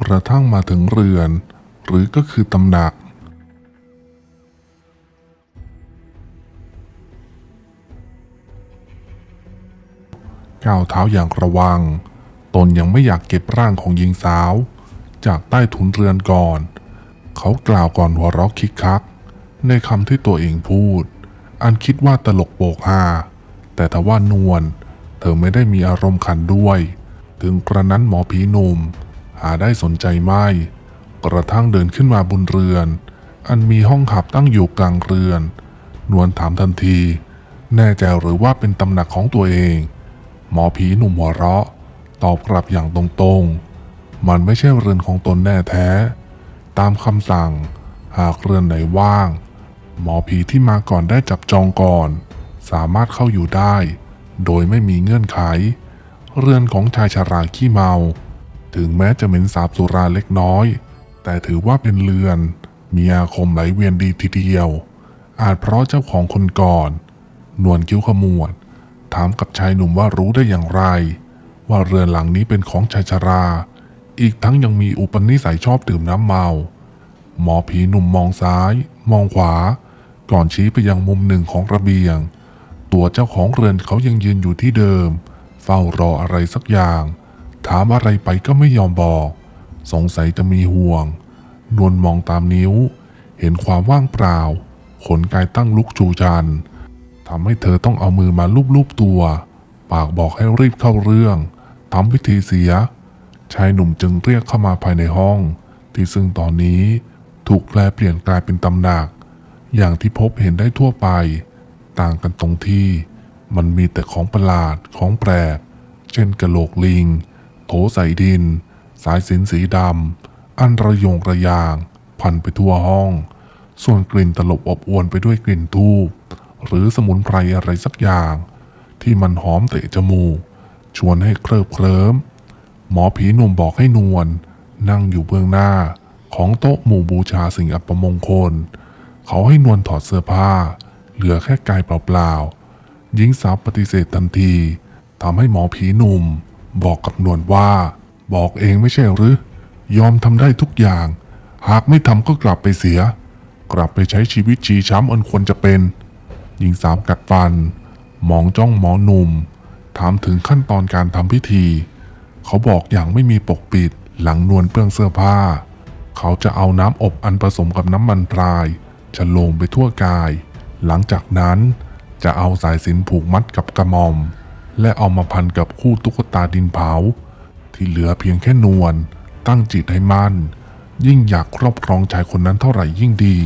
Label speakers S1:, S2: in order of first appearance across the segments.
S1: กระทั่งมาถึงเรือน หรือก็คือตำหนัก ก้าวเท้าอย่างระวัง ตนยังไม่อยากเก็บร่างของหญิงสาว จากใต้ถุนเรือนก่อน เขากล่าวก่อนหัวเราะคิกคัก ในคำที่ตัวเองพูด อันคิดว่าตลกโปกฮาแต่ทว่านวลเธอไม่ได้มีอารมณ์ขันด้วย ถึงกระนั้นหมอผีหนุ่ม หาได้สนใจไม่ กระทั่งเดินขึ้นมาบนเรือน อันมีห้องขับตั้งอยู่กลางเรือน นวลถามทันที แน่ใจหรือว่าเป็นตำหนักของตัวเอง หมอผีหนุ่มหัวเราะ ตอบกลับอย่างตรงๆ มันไม่ใช่เรือนของตนแน่แท้ ตามคำสั่ง หากเรือนไหนว่าง หมอผีที่มาก่อนได้จับจองก่อน สามารถเข้าอยู่ได้ โดยไม่มีเงื่อนไข เรือนของชายชราขี้เมา ถึงแม้จะเหม็นสาบสุราเล็กน้อย แต่ถือว่าเป็นเรือน มีอาคมไหลเวียนดีทีเดียว อาจเพราะเจ้าของคนก่อน นวลคิ้วขมวด ถามกับชายหนุ่มว่ารู้ได้อย่างไร ว่าเรือนหลังนี้เป็นของชายชรา อีกทั้งยังมีอุปนิสัยชอบดื่มน้ำเมา หมอผีหนุ่มมองซ้าย มองขวา ก่อนชี้ไปยังมุมหนึ่งของระเบียง ตัวเจ้าของเรือนเขายังยืนอยู่ที่เดิม เฝ้ารออะไรสักอย่าง ถามอะไรไปก็ไม่ยอมบอก สงสัยจะมีห่วง นวลมองตามนิ้ว เห็นความว่างเปล่า ขนกายตั้งลุกจูจันทำให้เธอต้องเอามือมาลูบๆตัว ปากบอกให้รีบเข้าเรื่องทำพิธีเสีย ชายหนุ่มจึงเรียกเข้ามาภายในห้อง ที่ซึ่งตอนนี้ถูกแปลเปลี่ยนกลายเป็นตำหนัก อย่างที่พบเห็นได้ทั่วไป ต่างกันตรงที่ มันมีแต่ของประหลาดของแปลก เช่นกระโหลกลิง โถใส่ดิน สายสินสีดำ อันระยงระยาง พันไปทั่วห้อง ส่วนกลิ่นตลบอบอวนไปด้วยกลิ่นทูบหรือสมุนไพรอะไรสักอย่าง ที่มันหอมเตะจมูก ชวนให้เคลิบเคลิ้ม หมอผีหนุ่มบอกให้นวลนั่งอยู่เบื้องหน้าของโต๊ะหมู่บูชาสิ่งอัปมงคล เขาให้นวลถอดเสื้อผ้า เหลือแค่กายเปล่าๆหญิงสาวปฏิเสธทันทีทำให้หมอผีหนุ่ม บอกกับนวลว่า บอกเองไม่ใช่หรือ ยอมทำได้ทุกอย่าง หากไม่ทำก็กลับไปเสีย กลับไปใช้ชีวิตชีช้ำอันควรจะเป็นหญิงสาวกัดฟัน มองจ้องหมอหนุ่ม ถามถึงขั้นตอนการทำพิธี เขาบอกอย่างไม่มีปกปิดหลังนวลเปื้องเสื้อผ้า เขาจะเอาน้ำอบอันผสมกับน้ำมันพรายฉโลงไปทั่วกาย หลังจากนั้นจะเอาสายสินผูกมัดกับกระหม่อม และเอามาพันกับคู่ตุ๊กตาดินเผา ที่เหลือเพียงแค่นวลตั้งจิตให้มั่นยิ่งอยากครอบครองชายคนนั้นเท่าไหร่ยิ่งดี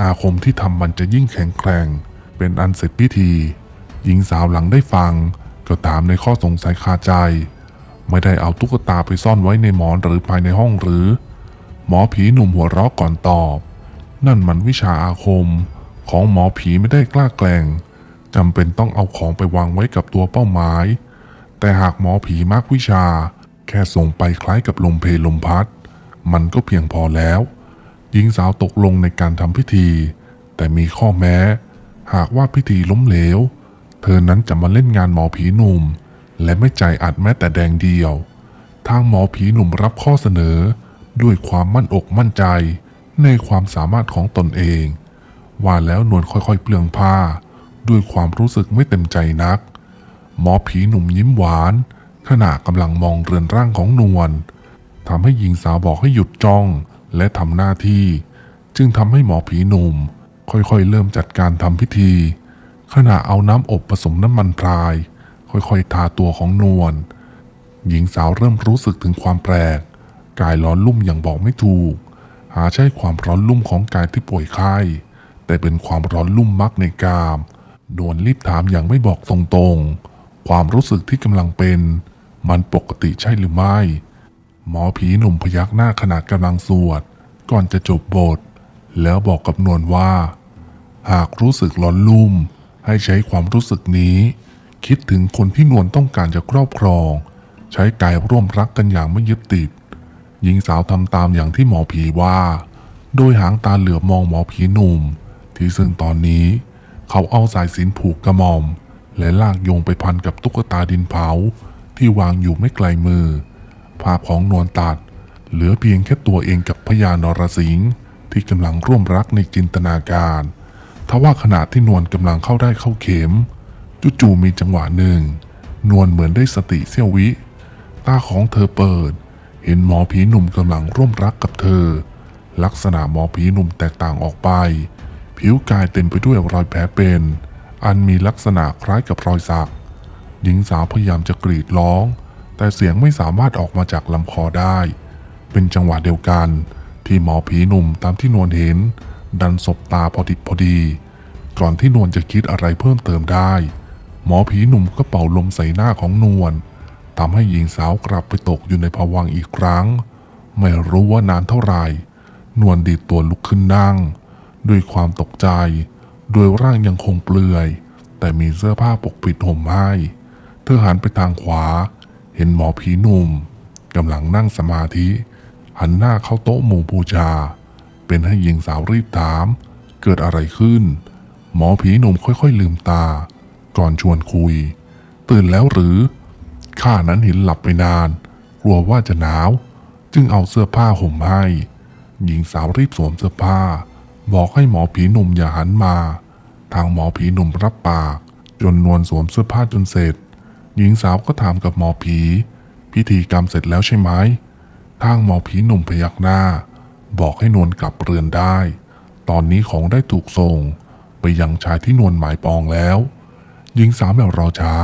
S1: อาคมที่ทำมันจะยิ่งแข็งแกร่ง เป็นอันเสร็จพิธี หญิงสาวหลังได้ฟัง ก็ถามในข้อสงสัยคาใจ ไม่ได้เอาตุ๊กตาไปซ่อนไว้ในหมอนหรือภายในห้องหรือ หมอผีหนุ่มหัวเราะก่อนตอบ นั่นมันวิชาอาคมของหมอผีไม่ได้กล้าแกล้ง จำเป็นต้องเอาของไปวางไว้กับตัวเป้าหมาย แต่หากหมอผีมากวิชา แค่ส่งไปคล้ายกับลมเพลลมพัด มันก็เพียงพอแล้วหญิงสาวตกลงในการทำพิธี แต่มีข้อแม้ หากว่าพิธีล้มเหลว เธอนั้นจะมาเล่นงานหมอผีหนุ่ม และไม่จ่ายอัดแม้แต่แดงเดียว ทางหมอผีหนุ่มรับข้อเสนอ ด้วยความมั่นอกมั่นใจ ในความสามารถของตนเอง ว่าแล้วนวลค่อยๆเปลืองผ้า ด้วยความรู้สึกไม่เต็มใจนัก หมอผีหนุ่มยิ้มหวาน ขณะกำลังมองเรือนร่างของนวลทำให้หญิงสาวบอกให้หยุดจ้องและทำหน้าที่ จึงทำให้หมอผีหนุ่ม ค่อยๆ เริ่มจัดการทำพิธี ขณะเอาน้ำอบผสมน้ำมันพราย ค่อยๆ ทาตัวของนวลหญิงสาวเริ่มรู้สึกถึงความแปลก กายร้อนลุ่มอย่างบอกไม่ถูก หาใช่ความร้อนลุ่มของกายที่ป่วยไข้ แต่เป็นความร้อนลุ่มมักในกาม นวลรีบถามอย่างไม่บอกตรงๆ ความรู้สึกที่กำลังเป็น มันปกติใช่หรือไม่ หมอผีหนุ่มพยักหน้าขนาดกำลังสวด ก่อนจะจบบท แล้วบอกกับนวลว่า หากรู้สึกร้อนลุ่ม ให้ใช้ความรู้สึกนี้ คิดถึงคนที่นวลต้องการจะครอบครอง ใช้กายร่วมรักกันอย่างไม่ยึดติด หญิงสาวทำตามอย่างที่หมอผีว่า โดยหางตาเหลือบมองหมอผีหนุ่ม ที่ซึ่งตอนนี้ เขาเอาสายสินผูกกระหม่อม และลากโยงไปพันกับตุ๊กตาดินเผา ที่วางอยู่ไม่ไกลมือ ภาพของนวลตัด เหลือเพียงแค่ตัวเองกับพญานรสิงห์ที่กำลังร่วมรักในจินตนาการทว่าขณะที่นวลกำลังเข้าได้เข้าเข็มจู่ๆมีจังหวะหนึ่ง นวลเหมือนได้สติเสี้ยววิ ตาของเธอเปิด เห็นหมอผีหนุ่มกำลังร่วมรักกับเธอ ลักษณะหมอผีหนุ่มแตกต่างออกไป ผิวกายเต็มไปด้วยรอยแผลเป็น อันมีลักษณะคล้ายกับรอยสัก หญิงสาวพยายามจะกรีดร้อง แต่เสียงไม่สามารถออกมาจากลำคอได้ เป็นจังหวะเดียวกัน ที่หมอผีหนุ่มตามที่นวลเห็น ดันสบตาพอดิบพอดี ก่อนที่นวลจะคิดอะไรเพิ่มเติมได้ หมอผีหนุ่มก็เป่าลมใส่หน้าของนวลทำให้หญิงสาวกลับไปตกอยู่ในภวังอีกครั้ง ไม่รู้ว่านานเท่าไหร่ นวลดีดตัวลุกขึ้นนั่ง ด้วยความตกใจ โดยร่างยังคงเปลือย แต่มีเสื้อผ้าปกปิดห่มให้ เธอหันไปทางขวา เห็นหมอผีหนุ่มกำลังนั่งสมาธิ หันหน้าเข้าโต๊ะหมู่บูชา เป็นให้หญิงสาวรีบถาม เกิดอะไรขึ้น หมอผีหนุ่มค่อยๆลืมตา ก่อนชวนคุย ตื่นแล้วหรือ ข้านั้นเห็นหลับไปนาน กลัวว่าจะหนาว จึงเอาเสื้อผ้าห่มให้ หญิงสาวรีบสวมเสื้อผ้า บอกให้หมอผีหนุ่มอย่าหันมา ทางหมอผีหนุ่มรับปาก จนนวลสวมเสื้อผ้าจนเสร็จ หญิงสาวก็ถามกับหมอผี พิธีกรรมเสร็จแล้วใช่ไหมทางหมอผีหนุ่มพยักหน้า บอกให้นวลกลับเรือนได้ ตอนนี้ของได้ถูกส่ง ไปยังชายที่นวลหมายปองแล้ว หญิงสาวแบบรอช้า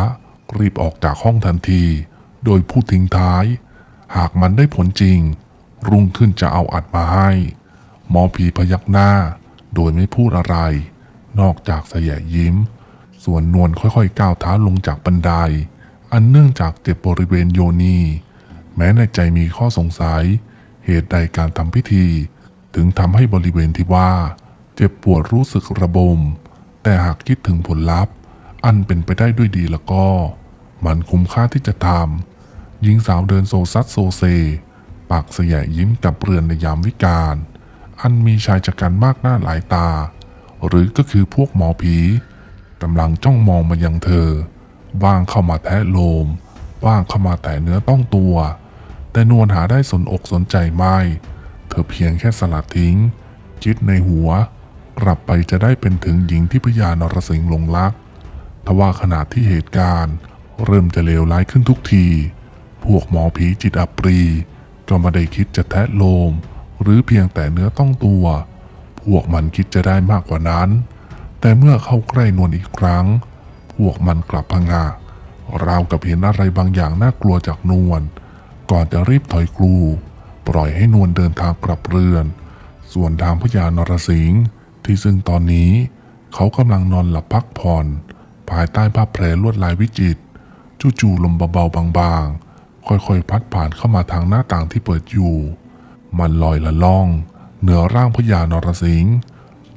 S1: รีบออกจากห้องทันที โดยพูดทิ้งท้าย หากมันได้ผลจริง รุ่งขึ้นจะเอาอัดมาให้ หมอผีพยักหน้า โดยไม่พูดอะไร นอกจากเสยยิ้ม ส่วนนวลค่อยๆก้าวเท้าลงจากบันได อันเนื่องจากเจ็บบริเวณโยนี แม้ในใจมีข้อสงสัย เหตุใดการทำพิธี ถึงทำให้บริเวณที่ว่า เจ็บปวดรู้สึกระบม แต่หากคิดถึงผลลัพธ์ อันเป็นไปได้ด้วยดีแล้วก็ มันคุ้มค่าที่จะทำหญิงสาวเดินโซซัดโซเซ ปากเสยยิ้มกับเรือนในยามวิกาล อันมีชายจักรันมากหน้าหลายตา หรือก็คือพวกหมอผีกำลังจ้องมองมายังเธอว่างเข้ามาแทะโลมว่างเข้ามาแต่เนื้อต้องตัว แต่นวลหาได้สนอกสนใจไม่ เธอเพียงแค่สลัดทิ้ง จิตในหัว กลับไปจะได้เป็นถึงหญิงที่พญานรสิงห์ลงรักทว่าขณะที่เหตุการณ์ เริ่มจะเลวร้ายขึ้นทุกที พวกหมอผีจิตอัปรี ก็ไม่ได้คิดจะแทะโลม หรือเพียงแต่เนื้อต้องตัว พวกมันคิดจะได้มากกว่านั้น แต่เมื่อเข้าใกล้นวลอีกครั้ง พวกมันกลับพงะราวกับเห็นอะไรบางอย่างน่ากลัวจากนวลก่อนจะรีบถอยกลู ปล่อยให้นวลเดินทางกลับเรือน ส่วนทางพญานรสิงห์ที่ซึ่งตอนนี้ เขากำลังนอนหลับพักผ่อน ภายใต้ผ้าแพรลวดลายวิจิตรจู่ๆลมเบาๆบางๆ ค่อยๆ พัดผ่านเข้ามาทางหน้าต่างที่เปิดอยู่ มันลอยละล่อง เหนือร่างพญานรสิงห์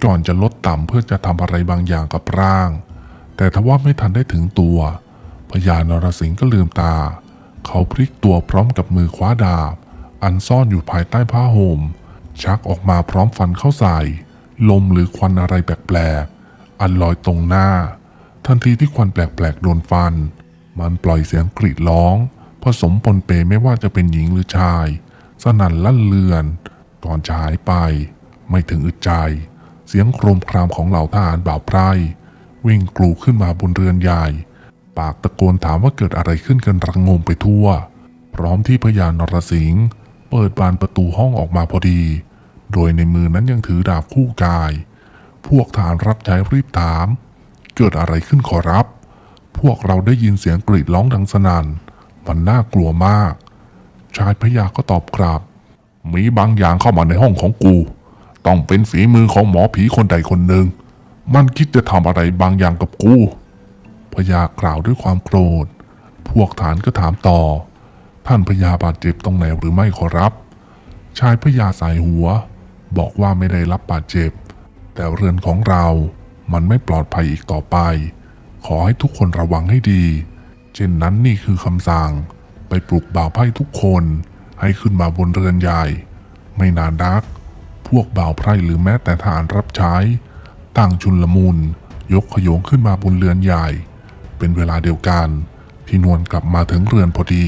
S1: ก่อนจะลดต่ำเพื่อจะทำอะไรบางอย่างกับร่าง แต่ทว่าไม่ทันได้ถึงตัวพญานรสิงห์ก็ลืมตา เขาพลิกตัวพร้อมกับมือคว้าดาบ อันซ่อนอยู่ภายใต้ผ้าห่ม ชักออกมาพร้อมฟันเข้าใส่ ลมหรือควันอะไรแปลกๆ อันลอยตรงหน้า ทันทีที่ควันแปลกๆโดนฟัน มันปล่อยเสียงกรีดร้อง ผสมปนเปไม่ว่าจะเป็นหญิงหรือชาย สนั่นลั่นเลือน ก่อนจะหายไป ไม่ถึงอึดใจ เสียงโครมครามของเหล่าทหารบ่าวไพร่วิ่งกลูขึ้นมาบนเรือนใหญ่ ปากตะโกนถามว่าเกิดอะไรขึ้นกันระงงไปทั่ว พร้อมที่พญานรสิงห์เปิดบานประตูห้องออกมาพอดี โดยในมือนั้นยังถือดาบคู่กาย พวกทหารรับใช้รีบถาม เกิดอะไรขึ้นขอรับ พวกเราได้ยินเสียงกรีดร้องดังสนัน่น มันน่ากลัวมาก ชายพญาก็ตอบกลับมีบางอย่างเข้ามาในห้องของกู ต้องเป็นฝีมือของหมอผีคนใดคนหนึ่ง มันคิดจะทำอะไรบางอย่างกับกูพญากล่าวด้วยความโกรธ พวกฐานก็ถามต่อ ท่านพญาบาดเจ็บตรงไหนหรือไม่ขอรับ ชายพญาสายหัว บอกว่าไม่ได้รับบาดเจ็บ แต่เรือนของเรา มันไม่ปลอดภัยอีกต่อไป ขอให้ทุกคนระวังให้ดี เช่นนั้นนี่คือคำสั่ง ไปปลุกบ่าวไพร่ทุกคนให้ขึ้นมาบนเรือนใหญ่ ไม่นานนัก พวกบ่าวไพร่หรือแม้แต่ทหารรับใช้ ต่างชุนละมุนยกขยงขึ้นมาบนเรือนใหญ่ เป็นเวลาเดียวกัน ที่นวลกลับมาถึงเรือนพอดี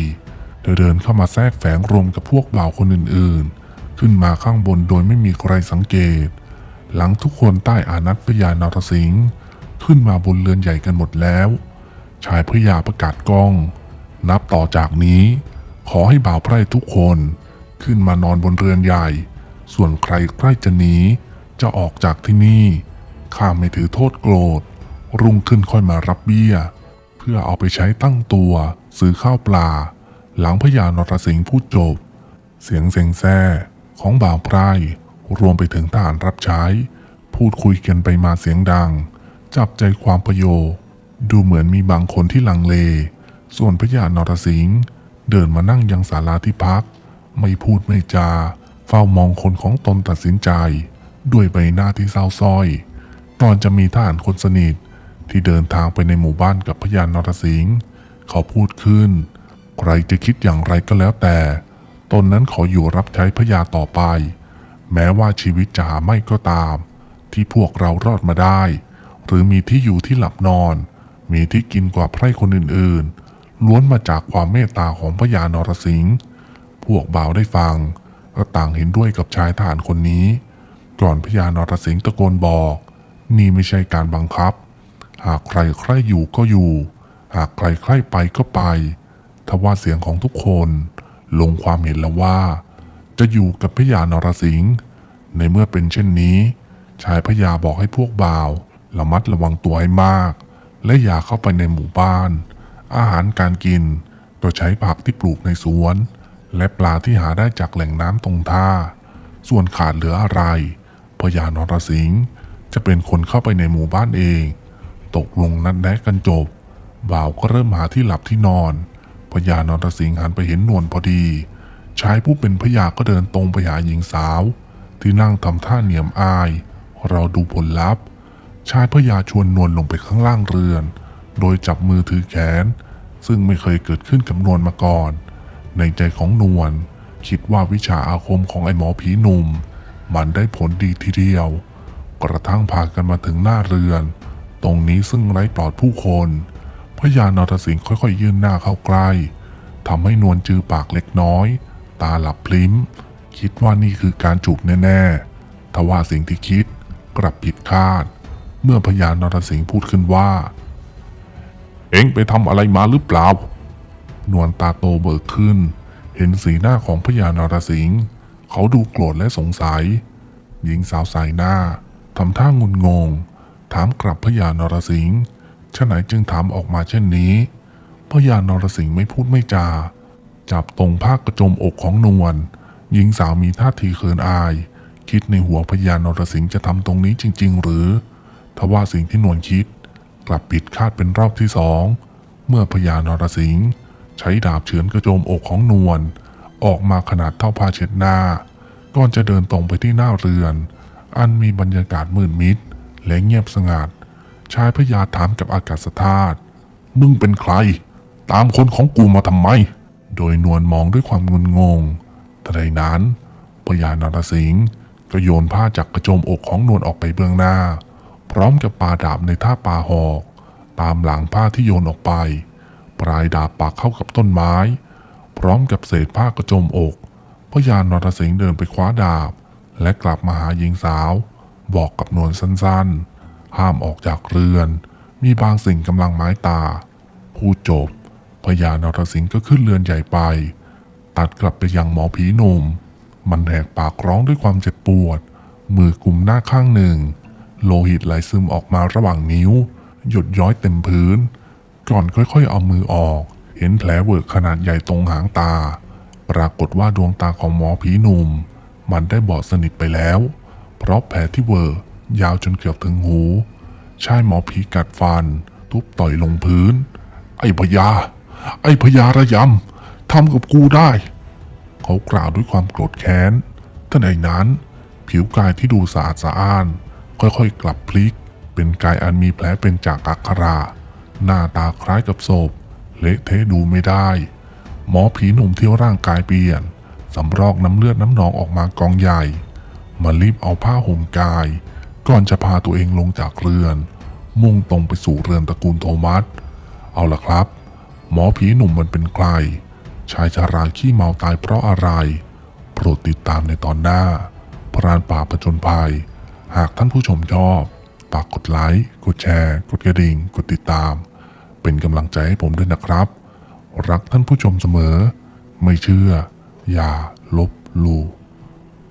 S1: เธอเดินเข้ามาแทรกแฝงรวมกับพวกบ่าวคนอื่นๆ ขึ้นมาข้างบนโดยไม่มีใครสังเกต หลังทุกคนใต้อานัตพญานรสิงห์ขึ้นมาบนเรือนใหญ่กันหมดแล้ว ชายพระยาประกาศกล้อง นับต่อจากนี้ ขอให้บ่าวไพร่ทุกคนขึ้นมานอนบนเรือนใหญ่ ส่วนใครใกล้จะหนีจะออกจากที่นี่ ข้าไม่ถือโทษโกรธ รุ่งขึ้นค่อยมารับเบี้ย เพื่อเอาไปใช้ตั้งตัว ซื้อข้าวปลา หลังพญานรสิงห์พูดจบ เสียงเซ็งแซ่ของบ่าวไพร่รวมไปถึงทหารรับใช้ พูดคุยกันไปมาเสียงดัง จับใจความประโยค ดูเหมือนมีบางคนที่ลังเล ส่วนพญานรสิงห์เดินมานั่งยังศาลาที่พัก ไม่พูดไม่จา เฝ้ามองคนของตนตัดสินใจ ด้วยใบหน้าที่เศร้าส้อยตอนจะมีทหารคนสนิทที่เดินทางไปในหมู่บ้านกับพญานรสิงห์เขาพูดขึ้น ใครจะคิดอย่างไรก็แล้วแต่ ตนนั้นขออยู่รับใช้พญาต่อไป แม้ว่าชีวิตจะหาไม่ก็ตาม ที่พวกเรารอดมาได้ หรือมีที่อยู่ที่หลับนอน มีที่กินกว่าไพร่คนอื่นๆ ล้วนมาจากความเมตตาของพญานรสิงห์พวกบ่าวได้ฟังก็ต่างเห็นด้วยกับชายทหารคนนี้ ก่อนพญานรสิงห์ตะโกนบอก นี่ไม่ใช่การบังคับ หากใครใครอยู่ก็อยู่ หากใครใครไปก็ไปทว่าเสียงของทุกคนลงความเห็นแล้วว่า จะอยู่กับพญานรสิงห์ในเมื่อเป็นเช่นนี้ ชายพญาบอกให้พวกบ่าว ระมัดระวังตัวให้มาก และอย่าเข้าไปในหมู่บ้าน อาหารการกินก็ใช้ผักที่ปลูกในสวน และปลาที่หาได้จากแหล่งน้ำตรงท่า ส่วนขาดเหลืออะไรพญานรสิงห์จะเป็นคนเข้าไปในหมู่บ้านเอง ตกลงนัดแนะกันจบ บ่าวก็เริ่มหาที่หลับที่นอนพญานรสิงห์หันไปเห็นนวลพอดี ชายผู้เป็นพญาก็เดินตรงไปหาหญิงสาว ที่นั่งทำท่าเหนียมอาย เราดูผลลัพธ์ ชายพญาชวนนวลลงไปข้างล่างเรือน โดยจับมือถือแขน ซึ่งไม่เคยเกิดขึ้นกับนวลมาก่อน ในใจของนวลคิดว่าวิชาอาคมของไอ้หมอผีหนุ่ม มันได้ผลดีทีเดียว กระทั่งพากันมาถึงหน้าเรือน ตรงนี้ซึ่งไร้ปลอดผู้คนพญานรสิงห์ค่อยๆ ยื่นหน้าเข้าใกล้ทำให้นวลจือปากเล็กน้อย ตาหลับพลิ้ม คิดว่านี่คือการจูบแน่ๆทว่าสิ่งที่คิดกลับผิดคาด เมื่อพญานรสิงห์พูดขึ้นว่า เอ็งไปทำอะไรมาหรือเปล่า นวลตาโตเบิกขึ้น เห็นสีหน้าของพญานรสิงห์เขาดูโกรธและสงสัย หญิงสาวสายหน้าทำท่างุนงง ถามกลับพญานรสิงห์ฉะไหนจึงถามออกมาเช่นนี้พญานรสิงห์ไม่พูดไม่จา จับตรงผ้ากระโจมอกของนวลหญิงสาวมีท่าทีเขินอาย คิดในหัวพญานรสิงห์จะทำตรงนี้จริง ๆ หรือ ทว่าสิ่งที่นวลคิด กลับผิดคาดเป็นรอบที่สอง เมื่อพญานรสิงห์ใช้ดาบเฉือนกระโจมอกของนวลออกมาขนาดเท่าผ้าเช็ดหน้า ก่อนจะเดินตรงไปที่หน้าเรือน อันมีบรรยากาศมืดมิด และเงียบสงัด ชายพญาถามกับอากาศธาตุมึงเป็นใคร ตามคนของกูมาทำไม โดยนวลมองด้วยความงุนงงแต่ในนั้นพญานรสิงห์ก็โยนผ้าจากกระโจมอกของนวลออกไปเบื้องหน้า พร้อมกับปาดาบในท่าปาหอก ตามหลังผ้าที่โยนออกไป ปลายดาบปักเข้ากับต้นไม้ พร้อมกับเศษผ้ากระโจมอกพญานรสิงห์เดินไปคว้าดาบ และกลับมาหาหญิงสาว บอกกับนวลสั้นๆ ห้ามออกจากเรือน มีบางสิ่งกำลังไม้ตา พูดจบพญานรสิงห์ก็ขึ้นเรือนใหญ่ไป ตัดกลับไปยังหมอผีหนุ่ม มันแหกปากร้องด้วยความเจ็บปวด มือกุมหน้าข้างหนึ่ง โลหิตไหลซึมออกมาระหว่างนิ้ว หยดย้อยเต็มพื้น ก่อนค่อยๆเอามือออก เห็นแผลเวิร์กขนาดใหญ่ตรงหางตา ปรากฏว่าดวงตาของหมอผีหนุ่ม มันได้บอดสนิทไปแล้ว เพราะแผลที่เวิร์กยาวจนเกือบถึงหูชายหมอผีกัดฟัน ทุบต่อยลงพื้น ไอ้พญา ไอ้พญาระยำทำกับกูได้ เขากล่าวด้วยความโกรธแค้นทันใดนั้น ผิวกายที่ดูสะอาดสะอ้าน ค่อยๆ กลับพลิก เป็นกายอันมีแผลเป็นจากอักขระหน้าตาคล้ายกับศพ เละเทะดูไม่ได้ หมอผีหนุ่มเที่ยวร่างกายเปลี่ยน สำรอกน้ำเลือดน้ำหนองออกมากองใหญ่ มารีบเอาผ้าห่มกาย ก่อนจะพาตัวเองลงจากเรือน มุ่งตรงไปสู่เรือนตระกูลโทมัส เอาล่ะครับ หมอผีหนุ่มมันเป็นใคร ชายชาราขี้เมาตายเพราะอะไร โปรดติดตามในตอนหน้า พรานป่าผจญภัย หากท่านผู้ชมชอบฝากกดไลค์ กดแชร์ กดกระดิ่ง กดติดตาม เป็นกำลังใจให้ผมด้วยนะครับ รักท่านผู้ชมเสมอ ไม่เชื่อ อย่าลบลู่